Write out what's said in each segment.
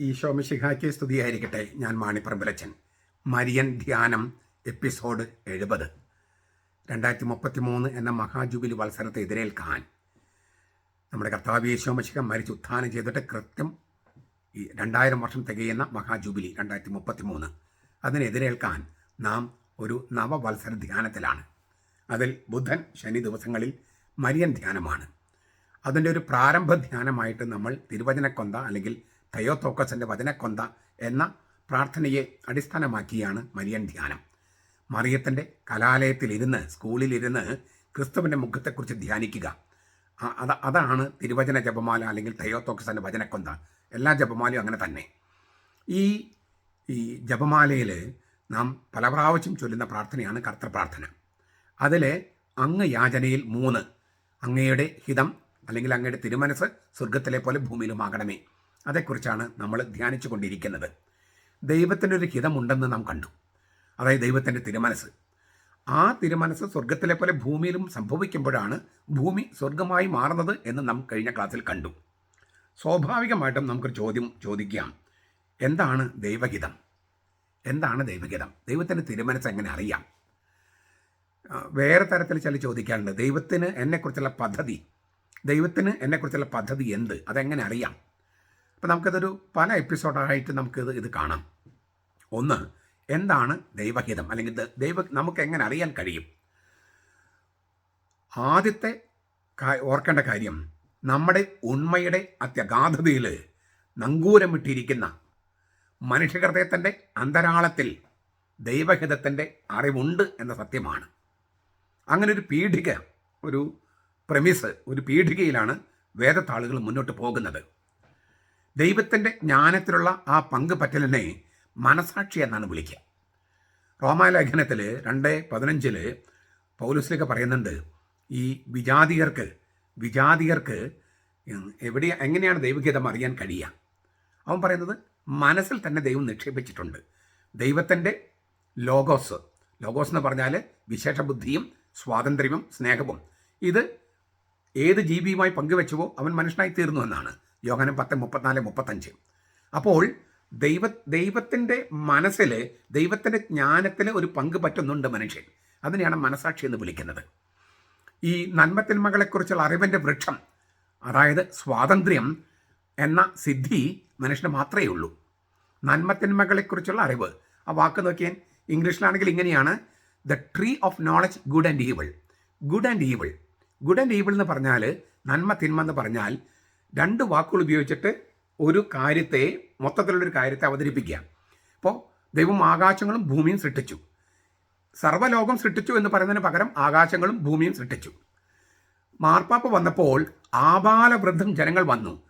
ഈശോ മിശിഹായ്ക്ക് സ്തുതിയായിരിക്കട്ടെ. ഞാൻ മാണിപ്രമ്പലച്ചൻ മരിയൻ ധ്യാനം എപ്പിസോഡ് എഴുപത്. രണ്ടായിരത്തി മുപ്പത്തി മൂന്ന് എന്ന മഹാജൂബിലി വത്സരത്തെ എതിരേൽക്കാൻ നമ്മുടെ കർത്താവ് യേശോ മിഷിഹ മരിച്ച് ഉത്ഥാനം ചെയ്തിട്ട് കൃത്യം ഈ രണ്ടായിരം വർഷം തികയുന്ന മഹാജൂബിലി രണ്ടായിരത്തി മുപ്പത്തി മൂന്ന് അതിനെതിരേൽക്കാൻ നാം ഒരു നവവത്സര ധ്യാനത്തിലാണ്. അതിൽ ബുധൻ ശനി ദിവസങ്ങളിൽ മരിയൻ ധ്യാനമാണ്. അതിന്റെ ഒരു പ്രാരംഭ ധ്യാനമായിട്ട് നമ്മൾ തിരുവചനക്കൊന്ത അല്ലെങ്കിൽ തയോത്തോക്കസിന്റെ വചനക്കൊന്ത എന്ന പ്രാർത്ഥനയെ അടിസ്ഥാനമാക്കിയാണ് മരിയൻ ധ്യാനം. മറിയത്തിന്റെ കലാലയത്തിലിരുന്ന് സ്കൂളിലിരുന്ന് ക്രിസ്തുവിന്റെ മുഖത്തെക്കുറിച്ച് ധ്യാനിക്കുക. അത് അതാണ് തിരുവചന ജപമാല അല്ലെങ്കിൽ തയ്യോത്തോക്കസിന്റെ വചനക്കൊന്ത. എല്ലാ ജപമാലയും അങ്ങനെ തന്നെ. ഈ ഈ ജപമാലയിൽ നാം പല പ്രാവശ്യം ചൊല്ലുന്ന പ്രാർത്ഥനയാണ് കർത്തൃപ്രാർത്ഥന. അതിൽ അങ്ങ് യാചനയിൽ മൂന്ന്. അങ്ങയുടെ ഹിതം അല്ലെങ്കിൽ അങ്ങയുടെ തിരുമനസ് സ്വർഗത്തിലെ പോലെ ഭൂമിയിലുമാകണമേ. അതേക്കുറിച്ചാണ് നമ്മൾ ധ്യാനിച്ചു കൊണ്ടിരിക്കുന്നത് ദൈവത്തിനൊരു ഹിതമുണ്ടെന്ന് നാം കണ്ടു. അതായത് ദൈവത്തിന്റെ തിരുമനസ്. ആ തിരുമനസ് സ്വർഗത്തിലെ പോലെ ഭൂമിയിലും സംഭവിക്കുമ്പോഴാണ് ഭൂമി സ്വർഗമായി മാറുന്നത് എന്ന് നാം കഴിഞ്ഞ ക്ലാസ്സിൽ കണ്ടു. സ്വാഭാവികമായിട്ടും നമുക്കൊരു ചോദ്യം ചോദിക്കാം. എന്താണ് ദൈവഹിതം? എന്താണ് ദൈവഹിതം? ദൈവത്തിന്റെ തിരുമനസ് എങ്ങനെ അറിയാം? വേറെ തരത്തിൽ ചില ചോദിക്കാറുണ്ട്. ദൈവത്തിന് എന്നെക്കുറിച്ചുള്ള പദ്ധതി. ദൈവത്തിന് എന്നെക്കുറിച്ചുള്ള പദ്ധതി എന്ത്? അതെങ്ങനെ അറിയാം? അപ്പം നമുക്കതൊരു പല എപ്പിസോഡായിട്ട് നമുക്കിത് ഇത് കാണാം. ഒന്ന് എന്താണ് ദൈവഹിതം? അല്ലെങ്കിൽ ദൈവ നമുക്ക് എങ്ങനെ അറിയാൻ കഴിയും? ആദ്യത്തെ ഓർക്കേണ്ട കാര്യം നമ്മുടെ ഉണ്മയുടെ അത്യഗാധതയിൽ നങ്കൂരമിട്ടിരിക്കുന്ന മനുഷ്യഹൃദയത്തിന്റെ അന്തരാളത്തിൽ ദൈവഹിതത്തിന്റെ അറിവുണ്ട് എന്ന സത്യമാണ്. അങ്ങനെ ഒരു പീഠിക ഒരു പ്രമിസ് ഒരു പീഠികയിലാണ് വേദത്താളുകൾ മുന്നോട്ട് പോകുന്നത്. ദൈവത്തിന്റെ ജ്ഞാനത്തിലുള്ള ആ പങ്ക് പറ്റലിനെ മനസാക്ഷി എന്നാണ് വിളിക്കുക. റോമാലേഖനത്തിൽ രണ്ട് പതിനഞ്ചിൽ പൗലുസ്ലിക പറയുന്നുണ്ട് ഈ വിജാതികർക്ക് വിജാതികർക്ക് എവിടെ എങ്ങനെയാണ് ദൈവഗീതം അറിയാൻ കഴിയുക? അവൻ പറയുന്നത് മനസ്സിൽ തന്നെ ദൈവം നിക്ഷേപിച്ചിട്ടുണ്ട്. ദൈവത്തിന്റെ ലോഗോസ് ലോഗോസ് എന്ന് പറഞ്ഞാൽ വിശേഷ ബുദ്ധിയും സ്വാതന്ത്ര്യവും സ്നേഹവും. ഇത് ഏത് ജീവിയുമായി പങ്കുവെച്ചുവോ അവൻ മനുഷ്യനായി തീർന്നു എന്നാണ്. യോഹനം പത്ത് മുപ്പത്തിനാല് മുപ്പത്തഞ്ച്. അപ്പോൾ ദൈവ ദൈവത്തിന്റെ മനസ്സിൽ ദൈവത്തിന്റെ ജ്ഞാനത്തിൽ ഒരു പങ്ക് പറ്റുന്നുണ്ട് മനുഷ്യൻ. അതിനെയാണ് മനസാക്ഷി എന്ന് വിളിക്കുന്നത്. ഈ നന്മത്തിന്മകളെക്കുറിച്ചുള്ള അറിവിന്റെ വൃക്ഷം അതായത് സ്വാതന്ത്ര്യം എന്ന സിദ്ധി മനുഷ്യന് മാത്രമേ ഉള്ളൂ. നന്മത്തിന്മകളെക്കുറിച്ചുള്ള അറിവ്. ആ വാക്ക് നോക്കിയാൽ ഇംഗ്ലീഷിലാണെങ്കിൽ ഇങ്ങനെയാണ്. The tree of knowledge good and evil good and evil good and evil എന്ന് പറഞ്ഞാൽ നന്മ തിന്മ എന്ന് പറഞ്ഞാൽ രണ്ട് വാക്കുകൾ ഉപയോഗിച്ചിട്ട് ഒരു കാര്യത്തെ മൊത്തത്തിലുള്ളൊരു കാര്യത്തെ അവതരിപ്പിക്കുക. അപ്പോൾ ദൈവം ആകാശങ്ങളും ഭൂമിയും സൃഷ്ടിച്ചു. സർവലോകം സൃഷ്ടിച്ചു എന്ന് പറയുന്നതിന് പകരം ആകാശങ്ങളും ഭൂമിയും സൃഷ്ടിച്ചു. മാർപ്പാപ്പ വന്നപ്പോൾ ആബാലവൃദ്ധം ജനങ്ങൾ വന്നു.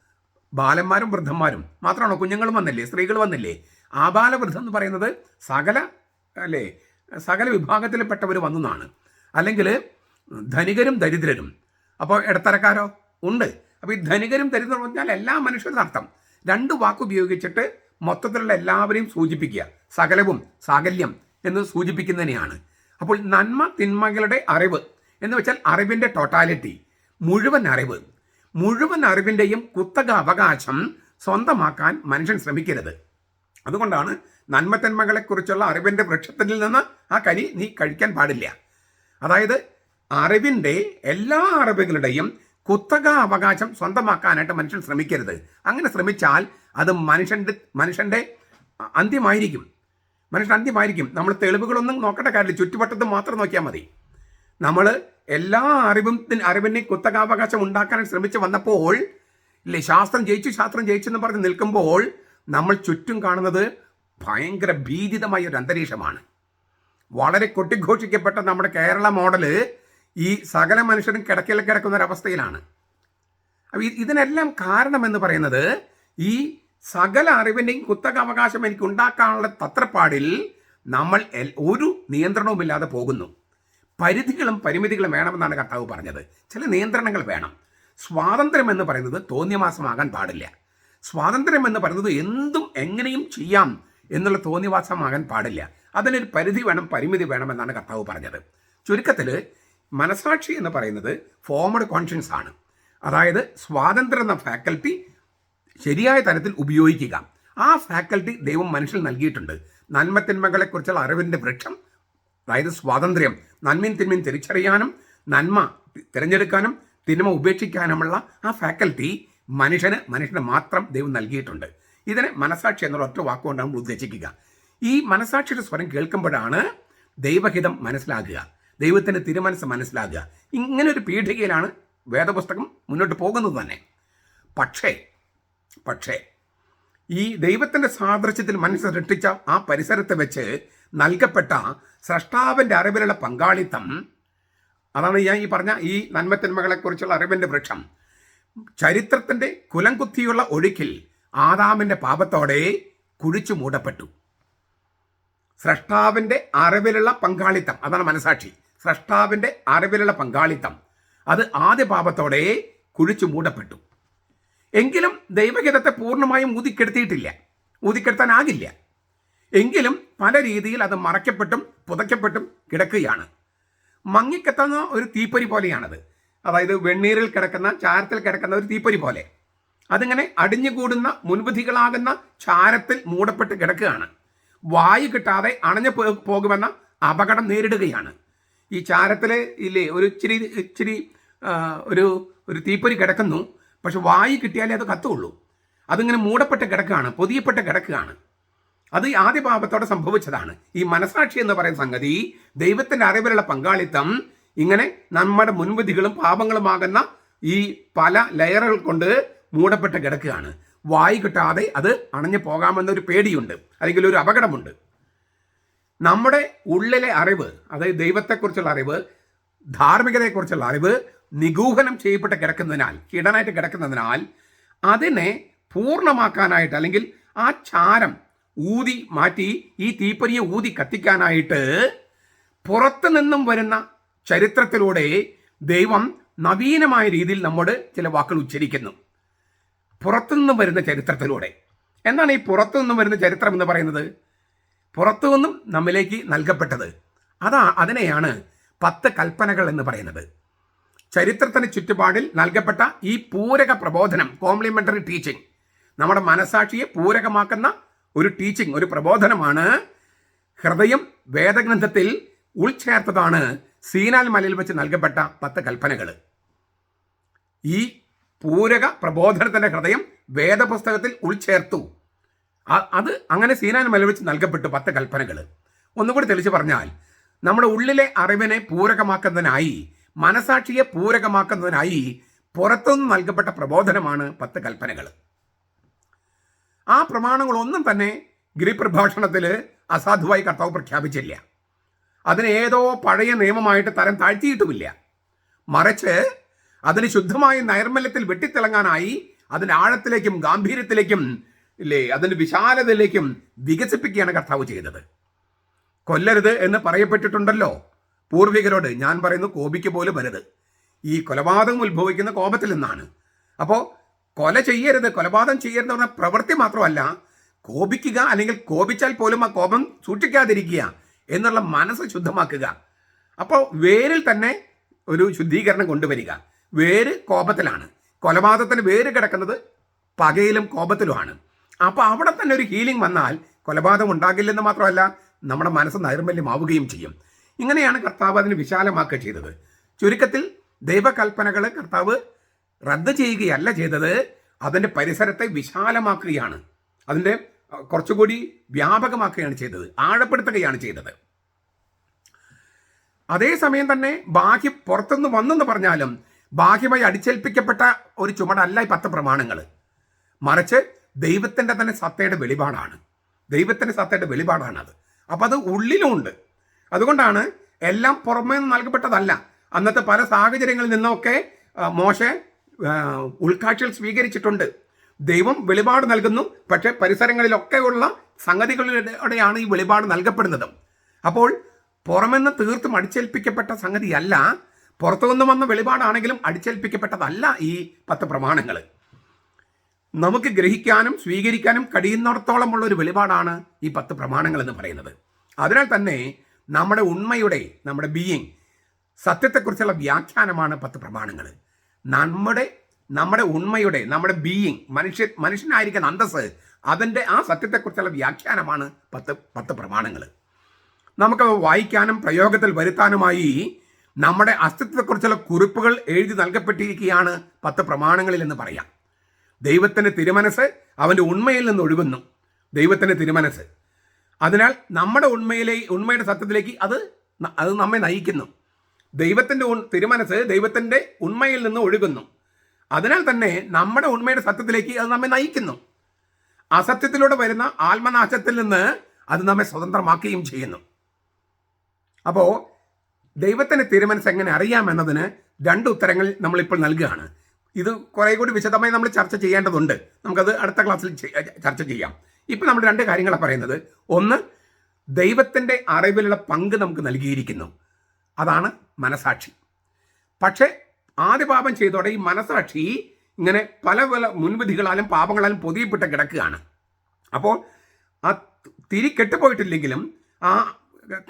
ബാലന്മാരും വൃദ്ധന്മാരും. മാത്രമാണോ കുഞ്ഞുങ്ങളും വന്നില്ലേ സ്ത്രീകൾ വന്നില്ലേ? ആബാലവൃദ്ധം എന്ന് പറയുന്നത് സകല അല്ലേ സകല വിഭാഗത്തിൽപ്പെട്ടവർ വന്നു എന്നാണ് അല്ലെങ്കിൽ ധനികരും ദരിദ്രരും. അപ്പോൾ ഇടത്തരക്കാരോ? ഉണ്ട്. അപ്പോൾ ഈ ധനികരും ദരിദ്രം എന്ന് പറഞ്ഞാൽ എല്ലാ മനുഷ്യരും അർത്ഥം. രണ്ട് വാക്ക് ഉപയോഗിച്ചിട്ട് മൊത്തത്തിലുള്ള എല്ലാവരെയും സൂചിപ്പിക്കുക. സകലവും സാകല്യം എന്ന് സൂചിപ്പിക്കുന്നതിനെയാണ്. അപ്പോൾ നന്മ തിന്മകളുടെ അറിവ് എന്ന് വെച്ചാൽ അറിവിന്റെ ടോട്ടാലിറ്റി മുഴുവൻ അറിവ്. മുഴുവൻ അറിവിന്റെയും കുത്തക അവകാശം സ്വന്തമാക്കാൻ മനുഷ്യൻ ശ്രമിക്കരുത്. അതുകൊണ്ടാണ് നന്മത്തന്മകളെക്കുറിച്ചുള്ള അറിവിന്റെ വൃക്ഷത്തിൽ നിന്ന് ആ കനി നീ കഴിക്കാൻ പാടില്ല. അതായത് അറിവിന്റെ എല്ലാ അറിവുകളുടെയും കുത്തക അവകാശം സ്വന്തമാക്കാനായിട്ട് മനുഷ്യൻ ശ്രമിക്കരുത്. അങ്ങനെ ശ്രമിച്ചാൽ അത് മനുഷ്യന്റെ മനുഷ്യന്റെ അന്ത്യമായിരിക്കും. മനുഷ്യൻ അന്ത്യമായിരിക്കും. നമ്മൾ തെളിവുകളൊന്നും നോക്കേണ്ട കാര്യമില്ല. ചുറ്റുവട്ടത്ത് മാത്രം നോക്കിയാൽ മതി. നമ്മൾ എല്ലാ അറിവും അറിവിനെ കുത്തകാവകാശം ഉണ്ടാക്കാൻ ശ്രമിച്ച് വന്നപ്പോൾ ഇല്ലേ ശാസ്ത്രം ജയിച്ചു ശാസ്ത്രം ജയിച്ചു എന്ന് പറഞ്ഞ് നിൽക്കുമ്പോൾ നമ്മൾ ചുറ്റും കാണുന്നത് ഭയങ്കര ഭീതിതമായ ഒരു അന്തരീക്ഷമാണ്. വളരെ കൊട്ടിഘോഷിക്കപ്പെട്ട നമ്മുടെ കേരള മോഡൽ ഈ സകല മനുഷ്യരും കിടക്കയിൽ കിടക്കുന്ന ഒരവസ്ഥയിലാണ് ഇ- ഇതിനെല്ലാം കാരണമെന്ന് പറയുന്നത് ഈ സകല അറിവിന്റെയും കുത്തക അവകാശം എനിക്ക് ഉണ്ടാക്കാനുള്ള തത്രപ്പാടിൽ നമ്മൾ ഒരു നിയന്ത്രണവുമില്ലാതെ പോകുന്നു. പരിധികളും പരിമിതികളും വേണമെന്നാണ് കർത്താവ് പറഞ്ഞത്. ചില നിയന്ത്രണങ്ങൾ വേണം. സ്വാതന്ത്ര്യം എന്ന് പറയുന്നത് തോന്നിയവാസമാകാൻ പാടില്ല. സ്വാതന്ത്ര്യം എന്ന് പറയുന്നത് എന്തും എങ്ങനെയും ചെയ്യാം എന്നുള്ള തോന്നിവാസമാകാൻ പാടില്ല. അതിനൊരു പരിധി വേണം പരിമിതി വേണം എന്നാണ് കർത്താവ് പറഞ്ഞത്. ചുരുക്കത്തിൽ മനസാക്ഷി എന്ന് പറയുന്നത് ഫോമഡ് കോൺഷ്യൻസ് ആണ്. അതായത് സ്വാതന്ത്ര്യം എന്ന ഫാക്കൽറ്റി ശരിയായ തരത്തിൽ ഉപയോഗിക്കുക. ആ ഫാക്കൽറ്റി ദൈവം മനുഷ്യന് നൽകിയിട്ടുണ്ട്. നന്മത്തിന്മകളെക്കുറിച്ചുള്ള അറിവിന്റെ വൃക്ഷം അതായത് സ്വാതന്ത്ര്യം. നന്മയും തിന്മയും തിരിച്ചറിയാനും നന്മ തിരഞ്ഞെടുക്കാനും തിന്മ ഉപേക്ഷിക്കാനുമുള്ള ആ ഫാക്കൽറ്റി മനുഷ്യന് മനുഷ്യന് മാത്രം ദൈവം നൽകിയിട്ടുണ്ട്. ഇതിനെ മനസാക്ഷി എന്നുള്ള ഒറ്റ വാക്കുകൊണ്ടാണ് നമ്മൾ ഉദ്ദേശിക്കുക. ഈ മനസാക്ഷിയുടെ സ്വരം കേൾക്കുമ്പോഴാണ് ദൈവഹിതം മനസ്സിലാകുക. ദൈവത്തിന്റെ തിരുമനസ് മനസ്സിലാക്കുക ഇങ്ങനെ ഒരു പീഠികയിലാണ് വേദപുസ്തകം മുന്നോട്ട് പോകുന്നത് തന്നെ. പക്ഷേ പക്ഷേ ഈ ദൈവത്തിന്റെ സാദൃശ്യത്തിൽ മനസ്സ് സൃഷ്ടിച്ച ആ പരിസരത്ത് വെച്ച് നൽകപ്പെട്ട സ്രഷ്ടാവിന്റെ അറിവിലുള്ള പങ്കാളിത്തം അതാണ് ഞാൻ ഈ പറഞ്ഞ ഈ നന്മത്തിന്മകളെക്കുറിച്ചുള്ള അറിവിന്റെ വൃക്ഷം. ചരിത്രത്തിന്റെ കുലംകുത്തിയുള്ള ഒഴുക്കിൽ ആദാമിന്റെ പാപത്തോടെ കുഴിച്ചു മൂടപ്പെട്ടു. സ്രഷ്ടാവിന്റെ അറിവിലുള്ള പങ്കാളിത്തം അതാണ് മനസാക്ഷി. സ്രഷ്ടാവിന്റെ അറിവിലുള്ള പങ്കാളിത്തം. അത് ആദ്യ പാപത്തോടെ കുഴിച്ചു മൂടപ്പെട്ടു. എങ്കിലും ദൈവഹിതത്തെ പൂർണമായും ഊതിക്കെടുത്തിയിട്ടില്ല. ഊതിക്കെടുത്താനാകില്ല. എങ്കിലും പല രീതിയിൽ അത് മറയ്ക്കപ്പെട്ടും പുതയ്ക്കപ്പെട്ടും കിടക്കുകയാണ്. മങ്ങിക്കെത്തുന്ന ഒരു തീപ്പൊരി പോലെയാണത്. അതായത് വെണ്ണീരിൽ കിടക്കുന്ന ചാരത്തിൽ കിടക്കുന്ന ഒരു തീപ്പൊരി പോലെ. അതിങ്ങനെ അടിഞ്ഞുകൂടുന്ന മുൻവിധികളാകുന്ന ചാരത്തിൽ മൂടപ്പെട്ട് കിടക്കുകയാണ്. വായു കിട്ടാതെ അണഞ്ഞു പോകുമെന്ന അപകടം നേരിടുകയാണ്. ഈ ചാരത്തിൽ ഇല്ലേ ഒരു ഇച്ചിരി ഇച്ചിരി ഒരു ഒരു തീപ്പൊരി കിടക്കുന്നു. പക്ഷെ വായി കിട്ടിയാലേ അത് കത്തുള്ളൂ. അതിങ്ങനെ മൂടപ്പെട്ട കിടക്കുകയാണ് പൊതിയപ്പെട്ട കിടക്കുകയാണ്. അത് ആദ്യ പാപത്തോടെ സംഭവിച്ചതാണ്. ഈ മനസാക്ഷി എന്ന് പറയുന്ന സംഗതി ദൈവത്തിന്റെ അറിവിലുള്ള പങ്കാളിത്തം ഇങ്ങനെ നമ്മുടെ മുൻവിധികളും പാപങ്ങളുമാകുന്ന ഈ പല ലെയറുകൾ കൊണ്ട് മൂടപ്പെട്ട് കിടക്കുകയാണ്. വായി കിട്ടാതെ അത് അണഞ്ഞു പോകാമെന്നൊരു പേടിയുണ്ട്. അല്ലെങ്കിൽ ഒരു അപകടമുണ്ട്. നമ്മുടെ ഉള്ളിലെ അറിവ് അതായത് ദൈവത്തെക്കുറിച്ചുള്ള അറിവ് ധാർമ്മികതയെക്കുറിച്ചുള്ള അറിവ് നിഗൂഹനം ചെയ്യപ്പെട്ട് കിടക്കുന്നതിനാൽ കിടനായിട്ട് കിടക്കുന്നതിനാൽ അതിനെ പൂർണമാക്കാനായിട്ട് അല്ലെങ്കിൽ ആ ചാരം ഊതി മാറ്റി ഈ തീപ്പൊരിയെ ഊതി കത്തിക്കാനായിട്ട് പുറത്തു നിന്നും വരുന്ന ചരിത്രത്തിലൂടെ ദൈവം നവീനമായ രീതിയിൽ നമ്മോട് ചില വാക്കുകൾ ഉച്ചരിക്കുന്നു. പുറത്തുനിന്നും വരുന്ന ചരിത്രത്തിലൂടെ. എന്താണ് ഈ പുറത്തു നിന്നും വരുന്ന ചരിത്രം എന്ന് പറയുന്നത്? പുറത്തുനിന്നും നമ്മിലേക്ക് നൽകപ്പെട്ടത്. അതാ അതിനെയാണ് പത്ത് കൽപ്പനകൾ എന്ന് പറയുന്നത്. ചരിത്രത്തിന് ചുറ്റുപാടിൽ നൽകപ്പെട്ട ഈ പൂരക പ്രബോധനം കോംപ്ലിമെന്ററി ടീച്ചിങ് നമ്മുടെ മനസാക്ഷിയെ പൂരകമാക്കുന്ന ഒരു ടീച്ചിങ് ഒരു പ്രബോധനമാണ് ഹൃദയം വേദഗ്രന്ഥത്തിൽ ഉൾച്ചേർത്തതാണ് സീനാൽ മലയിൽ വെച്ച് നൽകപ്പെട്ട പത്ത് കൽപ്പനകൾ ഈ പൂരക പ്രബോധനത്തിന്റെ ഹൃദയം വേദപുസ്തകത്തിൽ ഉൾച്ചേർത്തു. അത് അങ്ങനെ സീനാൻ മലവെച്ച് നൽകപ്പെട്ടു പത്ത് കൽപ്പനകൾ ഒന്നുകൂടി തെളിച്ച് പറഞ്ഞാൽ നമ്മുടെ ഉള്ളിലെ അറിവിനെ പൂരകമാക്കുന്നതിനായി മനസാക്ഷിയെ പൂരകമാക്കുന്നതിനായി പുറത്തുനിന്ന് നൽകപ്പെട്ട പ്രബോധനമാണ് പത്ത് കൽപ്പനകൾ ആ പ്രമാണങ്ങളൊന്നും തന്നെ ഗിരിപ്രഭാഷണത്തിൽ അസാധുവായി കർത്താവ് പ്രഖ്യാപിച്ചില്ല. അതിന് ഏതോ പഴയ നിയമമായിട്ട് തരം താഴ്ത്തിയിട്ടുമില്ല. മറിച്ച് അതിന് ശുദ്ധമായ നൈർമല്യത്തിൽ വെട്ടിത്തിളങ്ങാനായി അതിന്റെ ആഴത്തിലേക്കും ഗാംഭീര്യത്തിലേക്കും ഇല്ലേ? അതിന്റെ വിശാലതയിലേക്കും വികസിപ്പിക്കുകയാണ് കർത്താവ് ചെയ്തത്. കൊല്ലരുത് എന്ന് പറയപ്പെട്ടിട്ടുണ്ടല്ലോ. പൂർവികരോട് ഞാൻ പറയുന്നു കോപിക്ക് പോലും വരുത് ഈ കൊലപാതകം ഉത്ഭവിക്കുന്ന കോപത്തിൽ നിന്നാണ്. അപ്പോൾ കൊല ചെയ്യരുത് കൊലപാതകം ചെയ്യരുത് പറഞ്ഞ പ്രവൃത്തി മാത്രമല്ല കോപിക്കുക അല്ലെങ്കിൽ കോപിച്ചാൽ പോലും ആ കോപം സൂക്ഷിക്കാതിരിക്കുക എന്നുള്ള മനസ്സ് ശുദ്ധമാക്കുക. അപ്പോൾ വേരിൽ തന്നെ ഒരു ശുദ്ധീകരണം കൊണ്ടുവരിക. വേര് കോപത്തിലാണ്. കൊലപാതകത്തിന് വേര് കിടക്കുന്നത് പകയിലും കോപത്തിലുമാണ്. അപ്പോൾ അവിടെ തന്നെ ഒരു ഹീലിംഗ് വന്നാൽ കൊലപാതകം ഉണ്ടാകില്ലെന്ന് മാത്രമല്ല നമ്മുടെ മനസ്സ് നൈർമല്യമാവുകയും ചെയ്യും. ഇങ്ങനെയാണ് കർത്താവ് അതിന് വിശാലമാക്കുക ചെയ്തത്. ചുരുക്കത്തിൽ ദൈവകൽപ്പനകൾ കർത്താവ് റദ്ദ് ചെയ്യുകയല്ല ചെയ്തത് അതിന്റെ പരിസരത്തെ വിശാലമാക്കുകയാണ്. അതിന്റെ കുറച്ചുകൂടി വ്യാപകമാക്കുകയാണ് ചെയ്തത് ആഴപ്പെടുത്തുകയാണ് ചെയ്തത്. അതേസമയം തന്നെ ബാഹ്യ പുറത്തുനിന്ന് വന്നെന്ന് പറഞ്ഞാലും ബാഹ്യമായി അടിച്ചേൽപ്പിക്കപ്പെട്ട ഒരു ചുമടല്ല ഈ പത്ത് പ്രമാണങ്ങൾ മറിച്ച് ദൈവത്തിന്റെ തന്നെ സത്തയുടെ വെളിപാടാണ്. ദൈവത്തിന്റെ സത്തയുടെ വെളിപാടാണ് അത്. അപ്പം അത് ഉള്ളിലുമുണ്ട് അതുകൊണ്ടാണ് എല്ലാം പുറമേ നിന്ന് നൽകപ്പെട്ടതല്ല. അന്നത്തെ പല സാഹചര്യങ്ങളിൽ നിന്നൊക്കെ മോശ മോശെ ഉൾക്കാഴ്ചകൾ സ്വീകരിച്ചിട്ടുണ്ട്. ദൈവം വെളിപാട് നൽകുന്നു. പക്ഷേ പരിസരങ്ങളിലൊക്കെയുള്ള സംഗതികളിലൂടെയാണ് ഈ വെളിപാട് നൽകപ്പെടുന്നത്. അപ്പോൾ പുറമെന്ന് തീർത്തും അടിച്ചേൽപ്പിക്കപ്പെട്ട സംഗതിയല്ല പുറത്തുനിന്ന് വന്ന വെളിപാടാണെങ്കിലും അടിച്ചേൽപ്പിക്കപ്പെട്ടതല്ല ഈ പത്ത് പ്രമാണങ്ങൾ നമുക്ക് ഗ്രഹിക്കാനും സ്വീകരിക്കാനും കഴിയുന്നിടത്തോളമുള്ള ഒരു വെളിപാടാണ് ഈ പത്ത് പ്രമാണങ്ങൾ എന്ന് പറയുന്നത്. അതിനാൽ തന്നെ നമ്മുടെ ഉണ്മയുടെ നമ്മുടെ ബീയിങ് സത്യത്തെക്കുറിച്ചുള്ള വ്യാഖ്യാനമാണ് പത്ത് പ്രമാണങ്ങൾ നമ്മുടെ നമ്മുടെ ഉണ്മയുടെ നമ്മുടെ ബീയിങ് മനുഷ്യ മനുഷ്യനായിരിക്കുന്ന അന്തസ് അതിന്റെ ആ സത്യത്തെക്കുറിച്ചുള്ള വ്യാഖ്യാനമാണ് പത്ത് പത്ത് പ്രമാണങ്ങൾ നമുക്ക് വായിക്കാനും പ്രയോഗത്തിൽ വരുത്താനുമായി നമ്മുടെ അസ്തിത്വത്തെക്കുറിച്ചുള്ള കുറിപ്പുകൾ എഴുതി നൽകപ്പെട്ടിരിക്കുകയാണ് പത്ത് പ്രമാണങ്ങളിൽ എന്ന് പറയാം. ദൈവത്തിന്റെ തിരുമനസ് അവന്റെ ഉണ്മയിൽ നിന്ന് ഒഴുകുന്നു. ദൈവത്തിന്റെ തിരുമനസ്. അതിനാൽ നമ്മുടെ ഉണ്മയിലെ ഉണ്മയുടെ സത്യത്തിലേക്ക് അത് അത് നമ്മെ നയിക്കുന്നു. ദൈവത്തിന്റെ തിരുമനസ് ദൈവത്തിന്റെ ഉണ്മയിൽ നിന്ന് ഒഴുകുന്നു. അതിനാൽ തന്നെ നമ്മുടെ ഉണ്മയുടെ സത്യത്തിലേക്ക് അത് നമ്മെ നയിക്കുന്നു. അസത്യത്തിലൂടെ വരുന്ന ആത്മനാശത്തിൽ നിന്ന് അത് നമ്മെ സ്വതന്ത്രമാക്കുകയും ചെയ്യുന്നു. അപ്പോൾ ദൈവത്തിന്റെ തിരുമനസ് എങ്ങനെ അറിയാമെന്നതിന് രണ്ട് ഉത്തരങ്ങൾ നമ്മളിപ്പോൾ നൽകുകയാണ്. ഇത് കുറേ കൂടി വിശദമായി നമ്മൾ ചർച്ച ചെയ്യേണ്ടതുണ്ട്. നമുക്കത് അടുത്ത ക്ലാസ്സിൽ ചർച്ച ചെയ്യാം. ഇപ്പം നമ്മൾ രണ്ട് കാര്യങ്ങളാണ് പറയുന്നത്. ഒന്ന് ദൈവത്തിന്റെ അറിവിലുള്ള പങ്ക് നമുക്ക് നൽകിയിരിക്കുന്നു. അതാണ് മനസാക്ഷി. പക്ഷേ ആദ്യ പാപം ചെയ്തോടെ ഈ മനസാക്ഷി ഇങ്ങനെ പല പല മുൻവിധികളാലും പാപങ്ങളാലും പൊതിയപ്പെട്ട് കിടക്കുകയാണ്. അപ്പോൾ ആ തിരി കെട്ടുപോയിട്ടില്ലെങ്കിലും ആ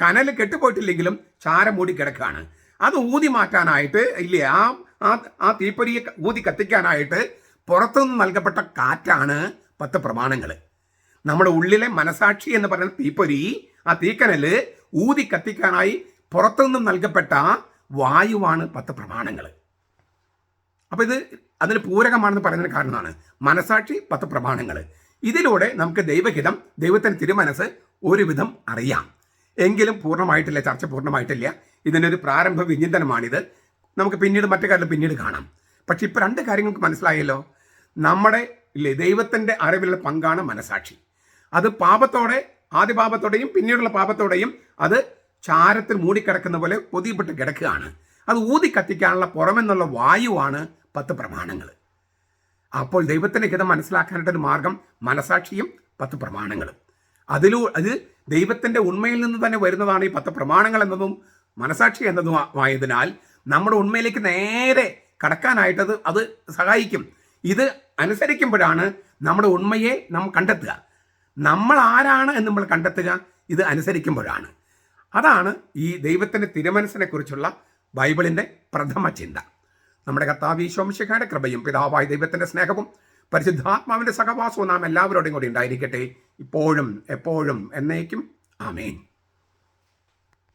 കനൽ കെട്ടുപോയിട്ടില്ലെങ്കിലും ചാരം മൂടി കിടക്കുകയാണ്. അത് ഊതി മാറ്റാനായിട്ട് ഇല്ലേ ആ ആ ആ തീപ്പൊരിയെ ഊതി കത്തിക്കാനായിട്ട് പുറത്തുനിന്ന് നൽകപ്പെട്ട കാറ്റാണ് പത്ത് പ്രമാണങ്ങൾ നമ്മുടെ ഉള്ളിലെ മനസാക്ഷി എന്ന് പറയുന്ന തീപ്പൊരി ആ തീക്കനൽ ഊതി കത്തിക്കാനായി പുറത്തുനിന്നും നൽകപ്പെട്ട വായുവാണ് പത്ത് പ്രമാണങ്ങൾ അപ്പോൾ ഇത് അതിന് പൂരകമാണെന്ന് പറയുന്നതിന് കാരണമാണ്. മനസാക്ഷി പത്ത് പ്രമാണങ്ങൾ ഇതിലൂടെ നമുക്ക് ദൈവഹിതം ദൈവത്തിന്റെ തിരുമനസ് ഒരുവിധം അറിയാം. എങ്കിലും പൂർണമായിട്ടില്ല ചർച്ച പൂർണമായിട്ടില്ല. ഇതിന്റെ ഒരു പ്രാരംഭ വിചിന്തനമാണിത്. നമുക്ക് പിന്നീട് മറ്റു കാര്യം പിന്നീട് കാണാം. പക്ഷെ ഇപ്പോൾ രണ്ട് കാര്യങ്ങൾക്ക് മനസ്സിലായല്ലോ. നമ്മുടെ ഇല്ലേ ദൈവത്തിന്റെ അറിവിലുള്ള പങ്കാണ് മനസാക്ഷി. അത് പാപത്തോടെ ആദ്യ പാപത്തോടെയും പിന്നീടുള്ള പാപത്തോടെയും അത് ചാരത്തിൽ മൂടിക്കിടക്കുന്ന പോലെ പൊതിയപ്പെട്ട് കിടക്കുകയാണ്. അത് ഊതി കത്തിക്കാനുള്ള പുറമെന്നുള്ള വായുവാണ് പത്ത് പ്രമാണങ്ങൾ അപ്പോൾ ദൈവത്തിന്റെ ഹിതം മനസ്സിലാക്കാനായിട്ടൊരു മാർഗം മനസാക്ഷിയും പത്ത് പ്രമാണങ്ങളും. അതിലൂ അത് ദൈവത്തിന്റെ ഉണ്മയിൽ നിന്ന് തന്നെ വരുന്നതാണ് ഈ പത്ത് പ്രമാണങ്ങൾ എന്നതും മനസാക്ഷി എന്നതുമായതിനാൽ നമ്മുടെ ഉണ്മയിലേക്ക് നേരെ കടക്കാനായിട്ടത് അത് സഹായിക്കും. ഇത് അനുസരിക്കുമ്പോഴാണ് നമ്മുടെ ഉണ്മയെ നാം കണ്ടെത്തുക. നമ്മൾ ആരാണ് എന്ന് നമ്മൾ കണ്ടെത്തുക. ഇത് അനുസരിക്കുമ്പോഴാണ്. അതാണ് ഈ ദൈവത്തിന്റെ തിരുമനസിനെ കുറിച്ചുള്ള ബൈബിളിന്റെ പ്രഥമ ചിന്ത. നമ്മുടെ കർത്താവീശോംശിഖയുടെ കൃപയും പിതാവായ ദൈവത്തിന്റെ സ്നേഹവും പരിശുദ്ധാത്മാവിന്റെ സഹവാസവും നാം എല്ലാവരോടും കൂടി ഉണ്ടായിരിക്കട്ടെ. ഇപ്പോഴും എപ്പോഴും എന്നേക്കും. ആമേൻ.